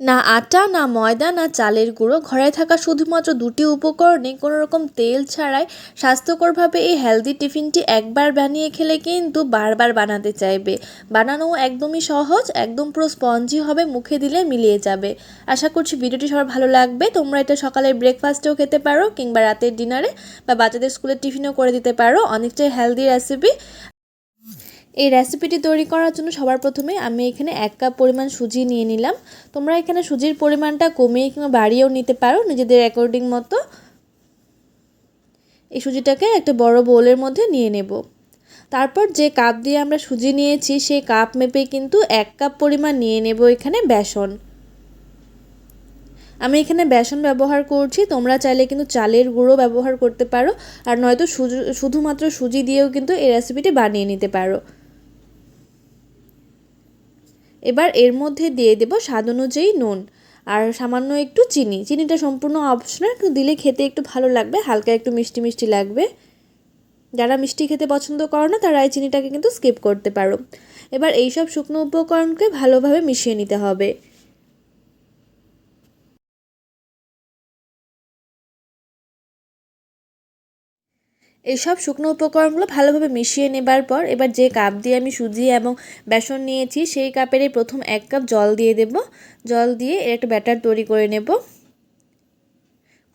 না আটা, না ময়দা, না চালের গুঁড়ো। ঘরে থাকা শুধুমাত্র দুটি উপকরণে কোনো রকম তেল ছাড়াই স্বাস্থ্যকরভাবে এই হেলদি টিফিনটি একবার বানিয়ে খেলে কিন্তু বারবার বানাতে চাইবে। বানানো একদমই সহজ, একদম পুরো স্পঞ্জি হবে, মুখে দিলে মিলিয়ে যাবে। আশা করছি ভিডিওটি সবার ভালো লাগবে। তোমরা এটা সকালের ব্রেকফাস্টেও খেতে পারো কিংবা রাতের ডিনারে বা বাচ্চাদের স্কুলের টিফিনও করে দিতে পারো। অনেকটাই হেলদি রেসিপি এই রেসিপিটি তৈরি করার জন্য সবার প্রথমে আমি এখানে এক কাপ পরিমাণ সুজি নিয়ে নিলাম। তোমরা এখানে সুজির পরিমাণটা কমিয়ে কিংবা বাড়িয়েও নিতে পারো নিজেদের অ্যাকর্ডিং মতো। এই সুজিটাকে একটা বড় বোলের মধ্যে নিয়ে নেব। তারপর যে কাপ দিয়ে আমরা সুজি নিয়েছি, সেই কাপ মেপে কিন্তু এক কাপ পরিমাণ নিয়ে নেব এখানে বেসন। আমি এখানে বেসন ব্যবহার করছি, তোমরা চাইলে কিন্তু চালের গুঁড়ো ব্যবহার করতে পারো। আর নয়তো শুধুমাত্র সুজি দিয়েও কিন্তু এই রেসিপিটি বানিয়ে নিতে পারো। এবার এর মধ্যে দিয়ে দেব স্বাদ অনুযায়ী নুন আর সামান্য একটু চিনি। চিনিটা সম্পূর্ণ অপশনাল দিলে খেতে একটু ভালো লাগবে, হালকা একটু মিষ্টি মিষ্টি লাগবে। যারা মিষ্টি খেতে পছন্দ করো না, তারা এই চিনিটাকে কিন্তু স্কিপ করতে পারো। এবার এইসব শুকনো উপকরণকে ভালোভাবে মিশিয়ে নিতে হবে। এসব শুকনো উপকরণগুলো ভালোভাবে মিশিয়ে নেবার পর এবার যে কাপ দিয়ে আমি সুজি এবং বেসন নিয়েছি, সেই কাপেরই প্রথম এক কাপ জল দিয়ে দেব। জল দিয়ে এর একটা ব্যাটার তৈরি করে নেব।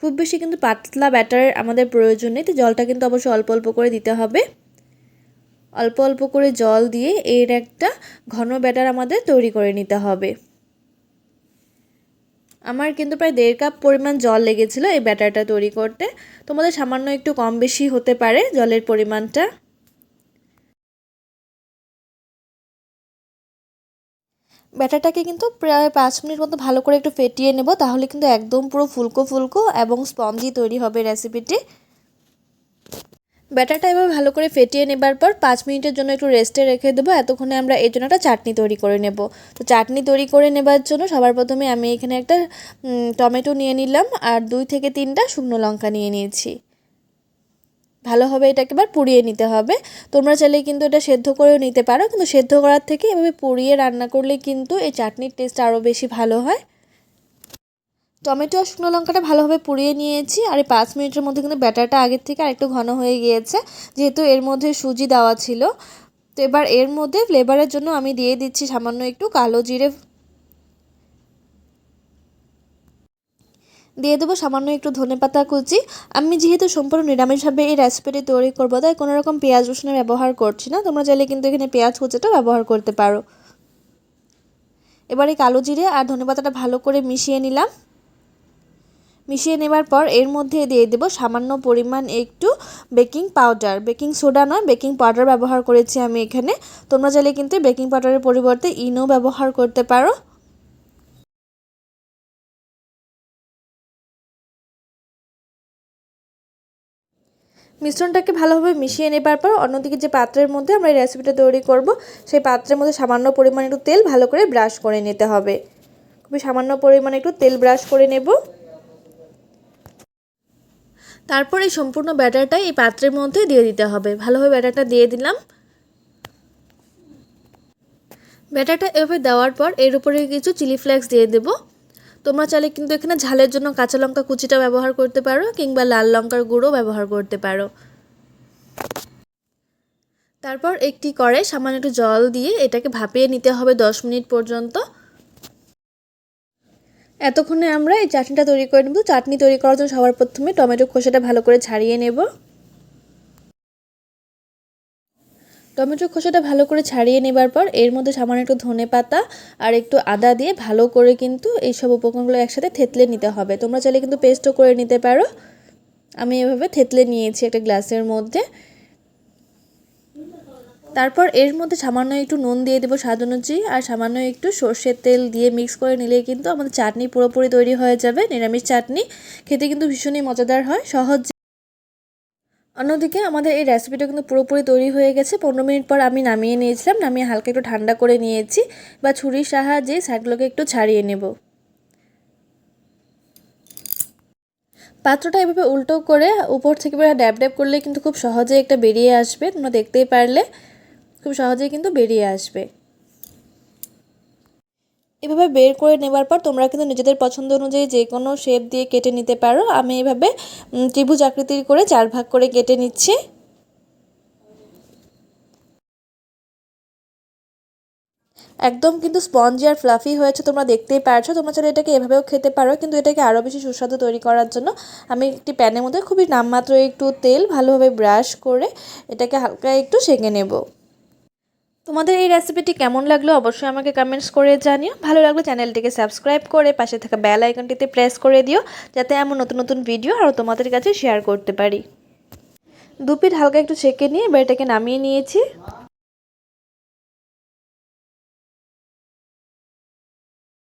খুব বেশি কিন্তু পাতলা ব্যাটার আমাদের প্রয়োজন নেই, তো জলটা কিন্তু অবশ্যই অল্প অল্প করে দিতে হবে। অল্প অল্প করে জল দিয়ে এর একটা ঘন ব্যাটার আমাদের তৈরি করে নিতে হবে। আমার কিন্তু প্রায় দেড় কাপ পরিমাণ জল লেগেছিলো এই ব্যাটারটা তৈরি করতে। তোমাদের সামান্য একটু কম বেশি হতে পারে জলের পরিমাণটা। ব্যাটারটাকে কিন্তু প্রায় পাঁচ মিনিট মতো ভালো করে একটু ফেটিয়ে নেব, তাহলে কিন্তু একদম পুরো ফুলকো ফুলকো এবং স্পঞ্জি তৈরি হবে রেসিপিটি। ব্যাটারটা এবার ভালো করে ফেটিয়ে নেবার পর পাঁচ মিনিটের জন্য একটু রেস্টে রেখে দেবো। এতক্ষণে আমরা এর জন্য একটা চাটনি তৈরি করে নেব। তো চাটনি তৈরি করে নেবার জন্য সবার প্রথমে আমি এখানে একটা টমেটো নিয়ে নিলাম আর দুই থেকে তিনটা শুকনো লঙ্কা নিয়ে নিয়েছি। ভালোভাবে এটাকে এবার পুড়িয়ে নিতে হবে। তোমরা চাইলে কিন্তু এটা সেদ্ধ করেও নিতে পারো। কিন্তু সেদ্ধ করার থেকে এভাবে পুড়িয়ে রান্না করলে কিন্তু এই চাটনির টেস্ট আরও বেশি ভালো হয়। টমেটো আর শুকনো লঙ্কাটা ভালোভাবে পুড়িয়ে নিয়েছি। আর এই পাঁচ মিনিটের মধ্যে কিন্তু ব্যাটারটা আগের থেকে আরেকটু ঘন হয়ে গিয়েছে, যেহেতু এর মধ্যে সুজি দেওয়া ছিল। তো এবার এর মধ্যে ফ্লেভারের জন্য আমি দিয়ে দিচ্ছি সামান্য একটু কালো জিরে। দিয়ে দেবো সামান্য একটু ধনে পাতা কুচি। আমি যেহেতু সম্পূর্ণ নিরামিষভাবে এই রেসিপিটি তৈরি করব, তাই কোনো রকম পেঁয়াজ রসুনের ব্যবহার করছি না। তোমরা চাইলে কিন্তু এখানে পেঁয়াজ কুচিটা ব্যবহার করতে পারো। এবার কালো জিরে আর ধনে পাতাটা ভালো করে মিশিয়ে নিলাম। মিশিয়ে নেবার পর এর মধ্যে দিয়ে দেব সামান্য পরিমাণ একটু বেকিং পাউডার। বেকিং সোডা নয়, বেকিং পাউডার ব্যবহার করেছি আমি এখানে। তোমরা চাইলে কিন্তু বেকিং পাউডারের পরিবর্তে ইনো ব্যবহার করতে পারো। মিশ্রণটাকে ভালোভাবে মিশিয়ে নেবার পর অন্যদিকে যে পাত্রের মধ্যে আমরা এই রেসিপিটা তৈরি করব, সেই পাত্রের মধ্যে সামান্য পরিমাণ একটু তেল ভালো করে ব্রাশ করে নিতে হবে। খুবই সামান্য পরিমাণে একটু তেল ব্রাশ করে নেব। তারপর এই সম্পূর্ণ ব্যাটারটা এই পাত্রের মধ্যে দিয়ে দিতে হবে। ভালোভাবে ব্যাটারটা দিয়ে দিলাম। ব্যাটারটা এভাবে দেওয়ার পর এর উপরে কিছু চিলি ফ্লেক্স দিয়ে দেব। তোমরা চাইলে কিন্তু এখানে ঝালের জন্য কাঁচা লঙ্কা কুচিটা ব্যবহার করতে পারো কিংবা লাল লঙ্কার গুঁড়ো ব্যবহার করতে পারো। তারপর একটি করে সামান্য একটু জল দিয়ে এটাকে ভাপিয়ে নিতে হবে দশ মিনিট পর্যন্ত। এতক্ষণে আমরা এই চাটনিটা তৈরি করে নেব। চাটনি তৈরি করার জন্য সবার প্রথমে টমেটো খোসাটা ভালো করে ছাড়িয়ে নেব। টমেটো খোসাটা ভালো করে ছাড়িয়ে নেবার পর এর মধ্যে সামান্য একটু ধনে পাতা আর একটু আদা দিয়ে ভালো করে কিন্তু এইসব উপকরণগুলো একসাথে থেতলে নিতে হবে। তোমরা চাইলে কিন্তু পেস্টও করে নিতে পারো। আমি এভাবে থেতলে নিয়েছি একটা গ্লাসের মধ্যে। তারপর এর মধ্যে সামান্য একটু নুন দিয়ে দেবো স্বাদ অনুযায়ী, আর সামান্য একটু সর্ষের তেল দিয়ে মিক্স করে নিলে কিন্তু আমাদের চাটনি পুরোপুরি তৈরি হয়ে যাবে, নিরামিষ চাটনি। খেতে কিন্তু ভীষণই মজাদার হয়, সহজ। অন্যদিকে আমাদের এই রেসিপিটা কিন্তু পুরোপুরি তৈরি হয়ে গেছে। পনেরো মিনিট পর আমি নামিয়ে নিয়েছিলাম, নামিয়ে হালকা একটু ঠান্ডা করে নিয়েছি, বা ছুরির সাহায্যে সাইডগুলোকে একটু ছাড়িয়ে নেব। পাত্রটা এভাবে উল্টো করে উপর থেকে ড্যাব ড্যাব করলে কিন্তু খুব সহজে একটা বেরিয়ে আসবে, তোমরা দেখতেই পারলে। খুব সহজেই কিন্তু বেরিয়ে আসবে। এভাবে বের করে নেবার পর তোমরা কিন্তু নিজেদের পছন্দ অনুযায়ী যে কোনো শেপ দিয়ে কেটে নিতে পারো। আমি এভাবে ত্রিভুজ আকৃতির করে চার ভাগ করে কেটে নিচ্ছি। একদম কিন্তু স্পঞ্জি আর ফ্লাফি হয়েছে, তোমরা দেখতেই পারছ। তোমরা চাইলে এটাকে এভাবেও খেতে পারো, কিন্তু এটাকে আরও বেশি সুস্বাদু তৈরি করার জন্য আমি একটি প্যানের মধ্যে খুবই নামমাত্র একটু তেল ভালোভাবে ব্রাশ করে এটাকে হালকা একটু সেঁকে নেব। তোমাদের এই রেসিপিটি কেমন লাগল অবশ্যই আমাকে কমেন্টস করে জানিও। ভালো লাগল চ্যানেলটিকে সাবস্ক্রাইব করে পাশে থাকা বেল আইকনটিতে প্রেস করে দিও, যাতে এমন নতুন নতুন ভিডিও আরও তোমাদের কাছে শেয়ার করতে পারি। দুপিট হালকা একটু ছেঁকে নিয়ে বেটাকে নামিয়ে নিয়েছি।